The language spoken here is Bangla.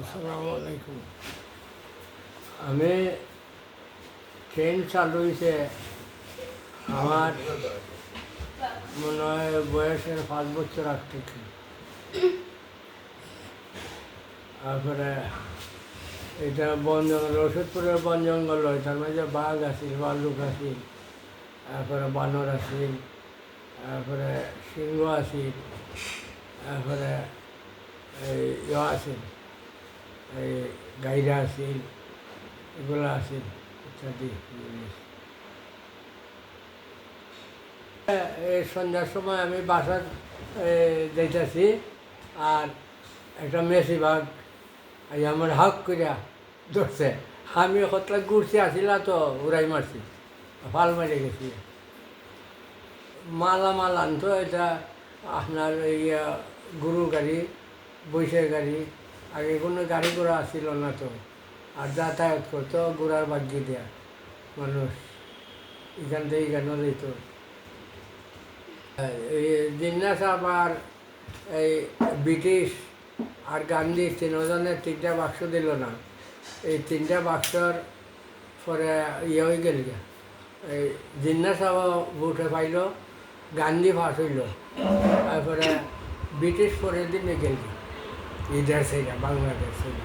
আসসালামু আলাইকুম আমি ট্রেন চালু হয়েছে। আমার মনে হয় বয়সের পাঁচ বছর আগ থেকে। তারপরে এটা বন জঙ্গল ওষুধপুরের বন জঙ্গল হয়। তার মাঝে বাঘ আছিল ভাল্লুক আছিল তারপরে বানর আছিল তারপরে সিংহ আছিল তারপরে এই ইয়ে এই গাইরা আছিল, এগুলো আছিল ইত্যাদি সন্ধ্যার সময় আমি বাসা যাইতেছি আর একটা মেসি ভাগ আমার হাক করিয়া ধরছে। আমি কতলা ঘুরছি, আসিলা তো উড়াই মারছি, ফাল মারি গেছি। মালা মাল আনতো, এটা আপনার এই গরুর গাড়ি, বৈশের গাড়ি আগে কোনো গাড়ি ঘোড়া আসছিল না তো। আর যাতায়াত করতো ঘোড়ার বাগিয়ে দেয়া। মানুষ, এখান থেকে এখানে যেত জিন্নাস আবার এই ব্রিটিশ আর গান্ধী তিনজনের তিনটা বাক্স দিল না। এই তিনটা বাক্সর পরে ইয়ে হয়ে গেল। এই জিন্নাস ভোটে পাইল, গান্ধী ফাঁস হইল। তারপরে ব্রিটিশ পরের দিনে গেল y ya se llamaba la vecina.